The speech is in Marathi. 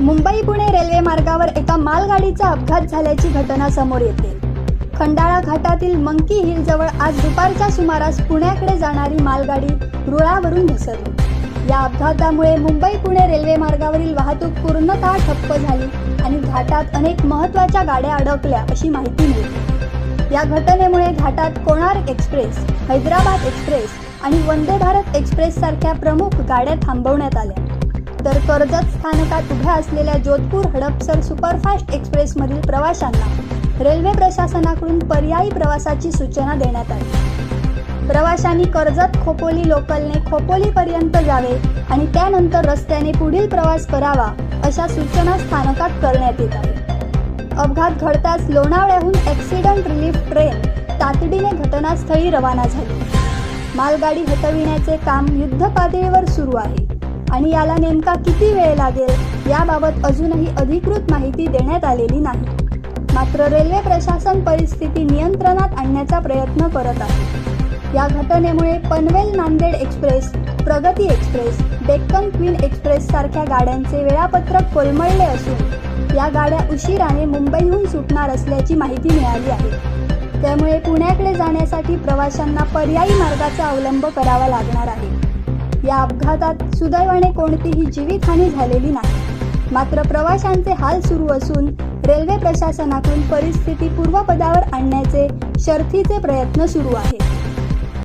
मुंबई पुणे रेल्वे मार्गावर एका मालगाडीचा अपघात झाल्याची घटना समोर येते. खंडाळा घाटातील मंकी हिल जवळ आज दुपारच्या सुमारास पुण्याकडे जाणारी मालगाडी रुळावरून घसरली. या अपघातामुळे मुंबई पुणे रेल्वे मार्गावरील वाहतूक पूर्णतः ठप्प झाली आणि घाटात अनेक महत्त्वाच्या गाड्या अडकल्या अशी माहिती मिळते. या घटनेमुळे घाटात कोणार्क एक्सप्रेस हैदराबाद एक्सप्रेस आणि वंदे भारत एक्सप्रेस सारख्या प्रमुख गाड्या थांबवण्यात आल्या. तर कर्जत स्थानकात उभ्या असलेल्या जोधपूर हडपसर सुपरफास्ट एक्सप्रेसमधील प्रवाशांना रेल्वे प्रशासनाकडून पर्यायी प्रवासाची सूचना देण्यात आली. प्रवाशांनी कर्जत खोपोली लोकलने खोपोलीपर्यंत जावे आणि त्यानंतर रस्त्याने पुढील प्रवास करावा अशा सूचना स्थानकात करण्यात येत आहे अपघात घडताच लोणावळ्याहून ॲक्सिडंट रिलीफ ट्रेन तातडीने घटनास्थळी रवाना झाली. मालगाडी हटविण्याचे काम युद्धपातळीवर सुरू आहे. आणि याला नेमका किती वेळ लागेल याबाबत अजूनही अधिकृत माहिती देण्यात आलेली नाही. मात्र रेल्वे प्रशासन परिस्थिती नियंत्रणात आणण्याचा प्रयत्न करत आहे. या घटनेमुळे Panvel Nanded express Pragati express Deccan queen express सारख्या गाड्यांचे वेळापत्रक कोलमडले असून या गाड्या उशिराने मुंबईहून सुटणार असल्याची माहिती मिळाली आहे. त्यामुळे पुण्याकडे जाण्यासाठी प्रवाशांना पर्यायी मार्गाचा अवलंब करावा लागणार आहे. या अपघातात सुदैवाने कोणतीही जीवितहानी झालेली नाही. मात्र प्रवाशांचे हाल सुरू असून रेल्वे प्रशासनाकडून परिस्थिती पूर्वपदावर आणण्याचे शर्थीचे प्रयत्न सुरू आहेत.